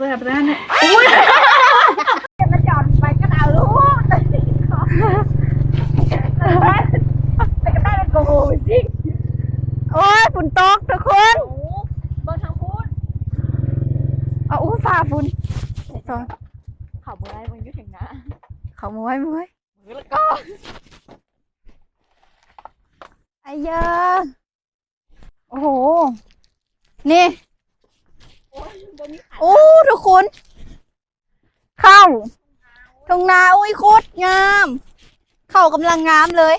เปิดร้านเนี่ยมันจอดไปก็เอาลูกแต่ก็ได้เป็นโกโหสิโอ้ยฝนตกทุกคนโอ้เบอร์ทางพูดเอาอู้ฝ่าฝนจอเขาเมื่อไรมึงยุ่ถึงนะเขามวยมวยมือแล้วก็ไอ้เยาโอ้โห นี่ โอ้ยบนนี้ขาโอ้ทุกคนเข้าทุ่งนาอุ้ยโคตรงาม เข้ากำลังงามเลย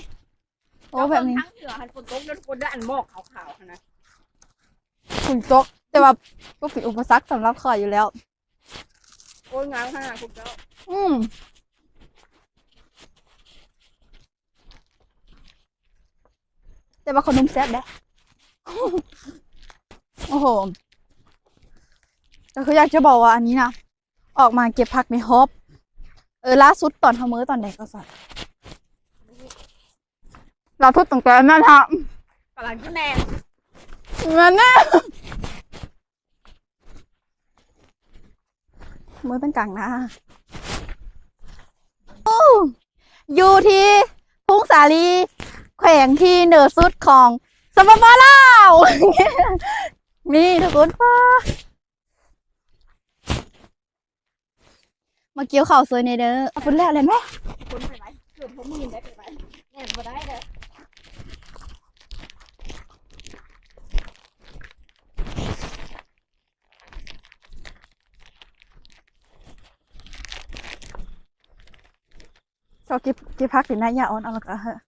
โอ้แบบนี้ทั้งเหนือหันฝนตกแล้วคนได้อันหมอกขาวๆนะฝนตก แต่ว่าก็เป็นอุปสรรคสำหรับข่อยอยู่แล้ว โอ้ยงามขนาดคุณเจ้าอืมแต่ว่าขนมแซ่บแด้โอ้โห แต่คืออยากจะบอกว่าอันนี้นะออกมาเก็บผักในฮอบเออล่าสุดตอนทำมือตอนแดกก็สั่นเราทุบตั้งแต่นั่นฮะกำลังขึ้นแนงมันน่ะมือเป็นกลางหน้าโอ้อยู่ที่พุ่งสาลีแขวงที่เหนือสุดของสปปลาวนี่ทุกคนป้า มาเกี่ยวข่าวสวยในเด้อเอาฝุ่นแล้วเลยไหมคนไปไหนเกิดผมมีนได้ไปไหนแน่นมาได้เลยชอบก็บก็บพักถึงนายาอ่อนเอาละก็เหอะ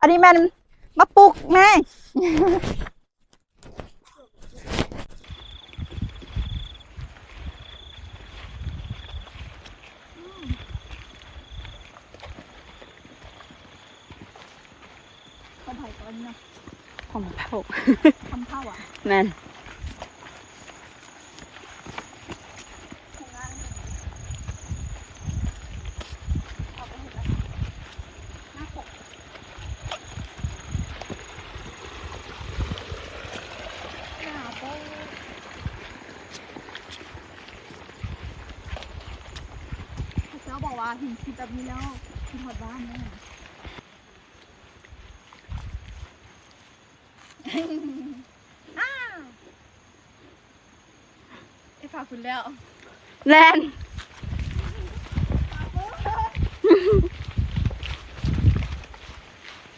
อันนี้มันมาปลุกแม่ เขาไผ่ตอนนี้นะของเผาทำข้าวอะแม่นหน้าโป้เจ้าบอกว่าเห็นคลิปแบบนี้แล้วคิดหอดบ้านแน่ ไอ้ฝากคุณแล้ว แลน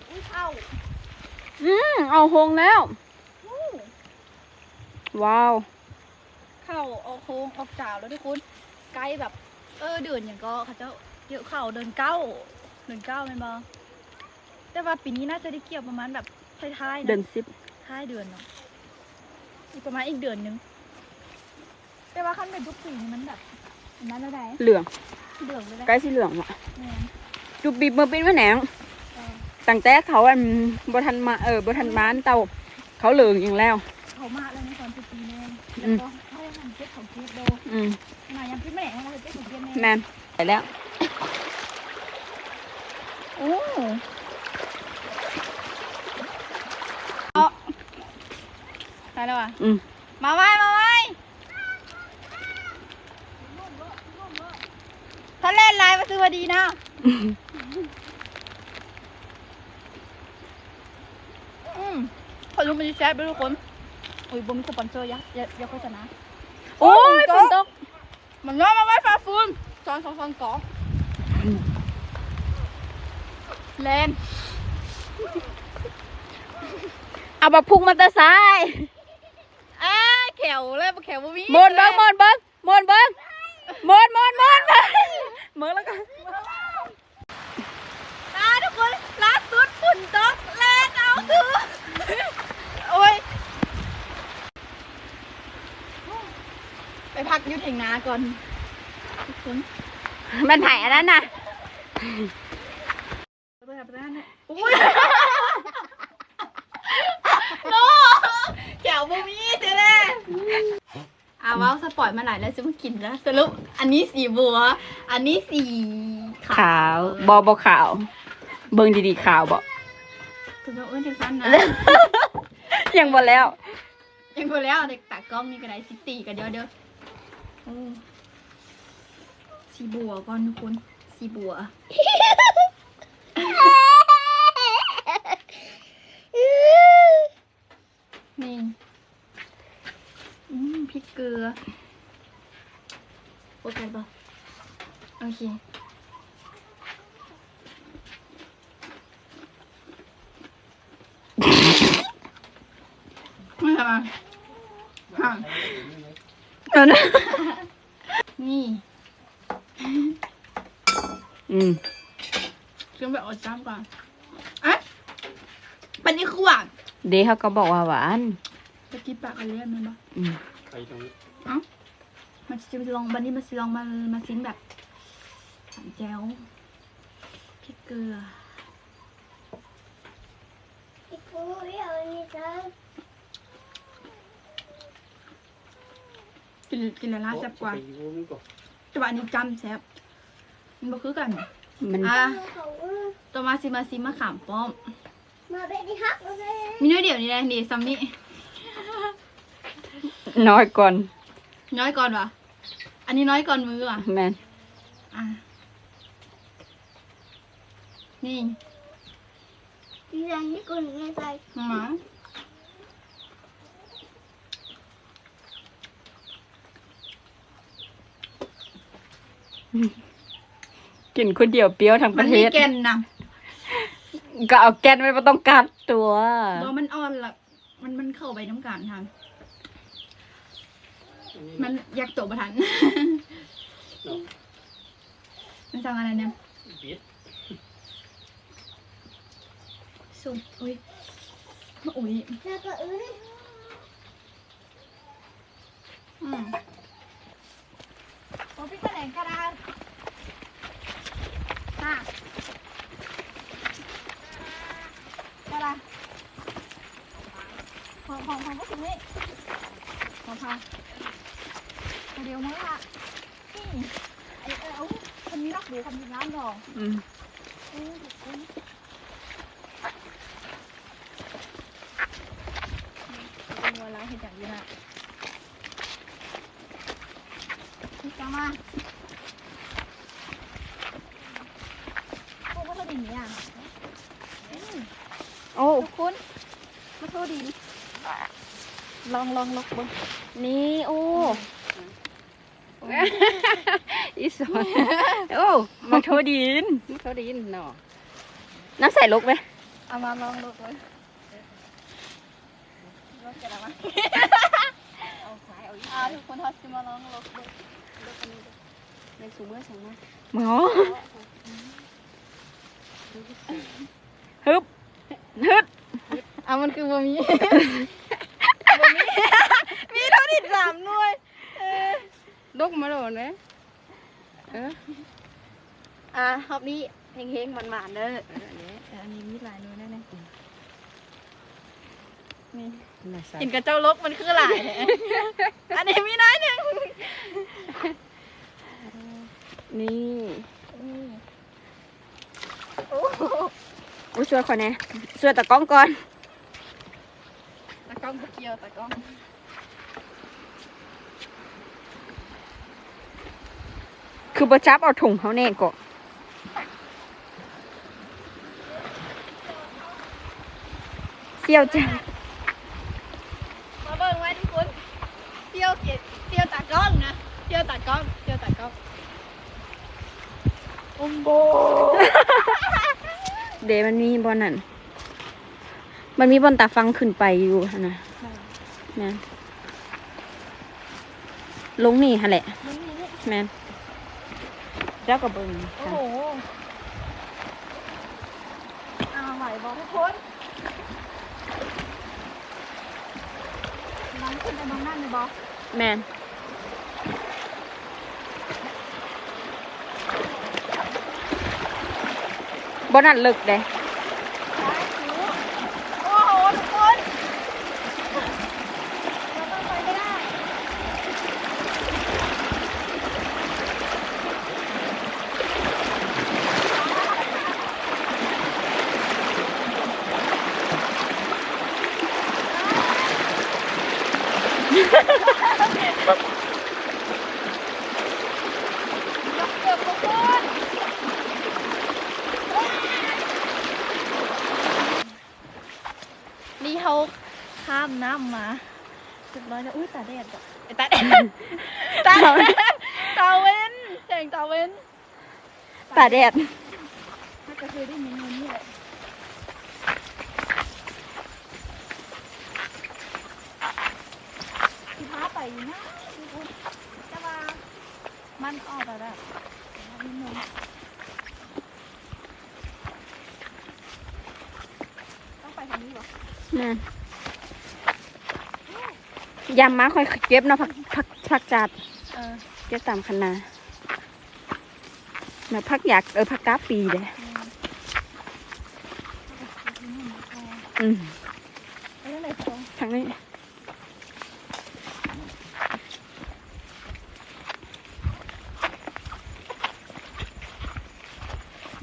อุ้ยเข้าอืมเอาหงแล้วว้าว เข้าเอาโค้งออกจ่าวแล้วทุกคนใกล้แบบ เออเดือนอย่างก็เขาเจ้าเกี่ยวเข่าเดินเก้าเดินเก้าเป็นบอแต่ว่าปีนี้น่าจะได้เกี่ยวประมาณแบบท้ายๆนะ เดินซิป ท้ายเดือนเนาะอีกประมาณอีกเดือนหนึง แต่ว่าขั้นเป็นทุกปีนี่มันแบบอันนั้นแล้วได้เหลืองเดือนเลยได้ใกล้สีเหลืองว่ะแม่นจุบบีบมือเป็นว่าแหนงเออตั้งแต่เขาอันบทันมาเออบทันมานเตาเขาเหลืองอย่างแล้ว เขามาแล้วในตอนปีแน่อืแล้วมก็ให้ทำเก็บของเก็บโดอืมมายังพี่แม่ให้เราเก็บของเก็บแน่แม่นไปแล้ว โอ้เอา ได้แล้วอะอืมมาไว้มาไว้ถ้าเล่นไลน์มาซื้อมาดีนะอืมขอรู้มันจะแซ่บด้วยทุกคนอุ้ยบ่มีสปอนเซอร์ยักษ์อย่าอย่าโฆษณาโอ้ยฝนตกมันน้อมาไว้ฟ้าฟูนสองสองสองสองเลนเอาบักพุงมาแตะซ้ายอ้าแขวเลยบ่แขวบ่มีหมนเบิ้งหมนเบิ้งหมนเบิ้งหมนหมนหมนเบิ้งหมนแล้วกันตาทุกคนล่าสุดฝุ่นตกแลนเอาคือโอ้ยไปพักอยุดแห่งนาก่อนทุกคนมันถ่ายอันนั้นน่ะ เปิดร้านเนี่ยอุ้ยโนแขวบ่มีเจ๊แน่อ่า ว้าวสปอยมาหลายแล้วจะมากินแล้วสรุปอันนี้สีบัว อันนี้สีขาวขาวบอบอขาว เบิ้งดีๆขาวบอกคือว่าเอ้ยจังสั้นนะยังบ่แล้ว ยังพอแล้วเด็กตากล้องนี่ก็ได้สิตีกันเดี๋ยวเดี๋ยวโอ้สีบัวก่อนทุกคนสีบัว นี่อืมพริกเกลือ โอเคปะโอ เคไม่ทำอะไรห่างนี่อืมเครื่องแบบอดจ้ำก่อนอะปันนี้คือหวานเดยวเขาก็บอกว่าหวานตะกี้ปากกันเรียนมันปะอืม ไปตรงนี้ มันจะลองบันนี้มันจะลองมามาซิ้นแบบ สันแจ้วพริกเกลือกินกินแล้วน่าแซ่บกว่าไปดูมันก่อนแต่ว่าอันนี้จำแซ่บมันบ่คือกันมันอะต่อมาซิมาซิมาขามป้อม มาเบ็ดที่ฮักเลยมีน้อยเดียวนี่แหละนี่ซัมนี่น้อยก่อน น้อยก่อนวะอันนี้น้อยก่อนมือว่ะแม่นอะ นี่ที่แรงที่กุนไงใจหมากินคนเดียวเปรี้ยวทั้งปมัระนเทมีศ แก่นนะก็เอาแกนไว้บ่ต้องกัดตัวบ่มันอ่อนละมันมันเข้าไปน้ำกันทางอันนี้มันอยากโตประทันเนาะมันสั่งอะไรเนี่ยบิด สุกอุ้ยอุ้ยแล้วก็อื้ออืมโอ้พี่แถลงกระดาษค่ะกระ ดาษของของของก็ถึงนี่ของพาเดี๋ยวมั้งล่ะนี่ไอ้เอ้าคนนี้รักดูคำยิ้มน้ำดอกอืมอือถูกคุณเป็นวัวแล้วเห็นจากยีน่ะนี่กามาพวกมาโทษดินเนี่ยอืมโอ้ทุกคนมาโทษดินลองลองลอกเบิ้งนี่โอ้อีสอนโอ้มาโทดินมาโทดินเนาะน้ำใส่ลูกไหมเอามาลองลอกเลย มเอาสายเอาอ่าทุกคนทอดซิมาลองลอกเบิ้ในสูมือใส่มาหมอฮึบฮึบอะมันคือบะหมี่บะหมี่มีเท่านี้สามหน่วยเออกมาโดนไหมเอออะรอบนี้เฮงๆมันๆเด้อเอออันนี้แต่อันนี้มีหลายหน่วยแน่ๆนี่ น่าใส่กินกับเจ้าลกมันคือหลายแท้อันนี้มีน้อยหนึ่งนี่โอ้โหอุ้ยช่วยคนแน่ช่วยตะกล้องก่อน ตะกล้องตะเกียวตะกล้องคือบจับเอาถุงเขาแน่ก่อนเสี่ยวจ้ะ มาเบิ่งไว้ทุกคนเที่ยวเกียเที่ยวตากล้องนะ เที่ยวตากล้องเที่ยวตากล้องโอ้โหเดยวมันมีบอลนั่น มันมีบอลตาฟังขึ้นไปอยู่หั่นนะแมนลงนี่ฮะแหละ แมนแล้วก็เบิ่งโอ้โหอ่าไหวบอกทุกคนน้องขึ้นไปมองนั่นเลยบอกแมน บอลนั่นเลิกเด้โอ้โหทุกคนเราต้องไปไม่ได้ ยกเกือบทุกคนนี่เขาข้ามน้ำมาเรียบร้อยแล้วอุ้ยตาแดดอะเอ้ยตาแดดตาแดดตาเว้นแส งตาเว้นป่าแดดถ้าจะเคยได้ยินเงินนี่แหละที่พาไปอยู่นะทุกคนแต่ว่ามันออกแบบแบบนิดนึงต้องไปทางนี้เหรอนั่นยำมาค่อยเก็บเนาะผักผักผักจัดเออเก็บตามคัน นาแบบผักอยากเออผักกาปีเลยอืมไปได้เลยสองทางนี้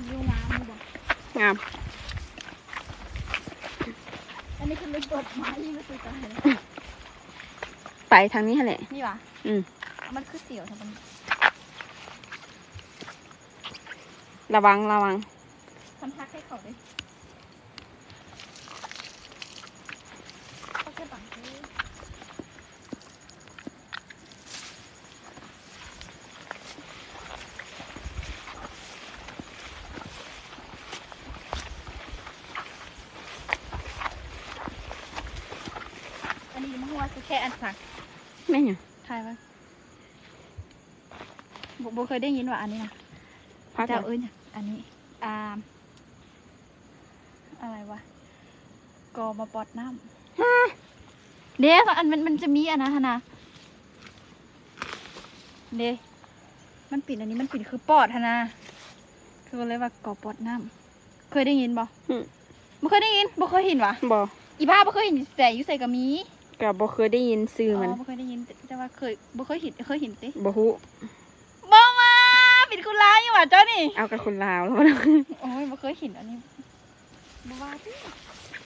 ยูน้ำนี่บอกงาม อันนี้คือลูกดอกไม้ที่ไม่เคยตายเลยไปทางนี้แหละ นี่วะอืม มันคือเสียวทำไม ระวังระวังทำทักให้เขาด้วยเขาแค่บังคับอันนี้มันหัวคือแค่อันสักไม่หยังทายไว้โบโบเคยได้ยินว่าอันนี้นะพักเจ้าก่อนเอ้ยเนี่ย อันนี้อ่าอะไรวะกอมาปอดน้ำเด้อันมันมันจะมีอันนะฮะนะเด้มันปิดอันนี้มันปิดคือปอดฮะนะคือเลยว่ากอปอดน้ำเคยได้ยินบ่อืมบ่เคยได้ยินบ่เคยเห็นวะบออีบ้าบ่เคยเห็นแต่อยู่ใส่กับมีกับบ่เคยได้ยินซื้ออ๋มันอบ่เคยได้ยินแต่แต่ว่าเคยบ่เคยเห็นเคยเห็นติบ่ฮู้บ่มาปิด คุณร้ายอยู่ว่ะเจ้านี่เอากับคนลาวแล้วโอ้ยบ่เคยเห็นอันนี้บ่ว่าติ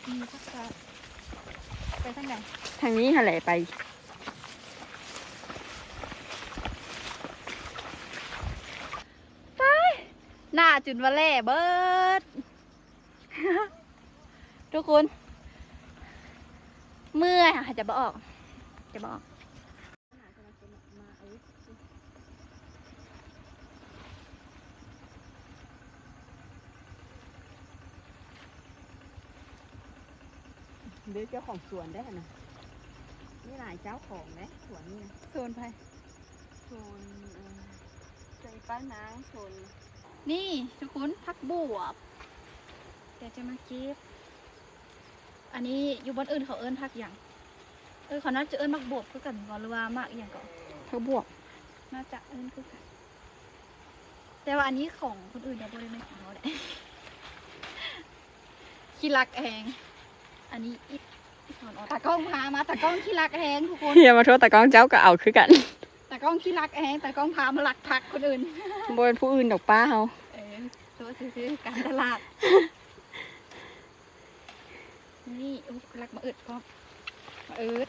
มีสักกะไปทางไหนทางนี้หั่นแหละไปหน้าจุนวาเล่เบิดทุกคน เมื่อยค่ะจะบออกจะบออก เดี๋ยวเจ้าของสวนได้นะนี่หลายเจ้าของนะสวนนี่นะโซนไปสวนใส่ป้านางสวนนี่ทุกคนพักบวบเดี๋ยวจะมาเก็บอันนี้อยู่บนอื่นเขาเอิ้นพักอย่างเออเขาน่าจะเอิ้นมักบวบคือกันบ่หรือว่ามากอหย่างก่อนเขาบวกน่าจะเอิ้นคือกันแต่ว่าอันนี้ของคนอื่นเนี่ยบริเวณของเขาแหละขี้รักแหง อันนี้อีอีสอนออกตากล้องพามาตากล้องขี้รักแหงทุกคนอย่ามาโทษตะกล้องเจ้าก็เอาคือกันตากล้องขี้รักแหงตากล้องพามาหลักพักคนอื่นบ่เป็นผู้อื่นดอกป้าเฮาเออตัวซื้อๆการตลาด นี่อุ๊ยรักมาอึดพร้อมมาอึด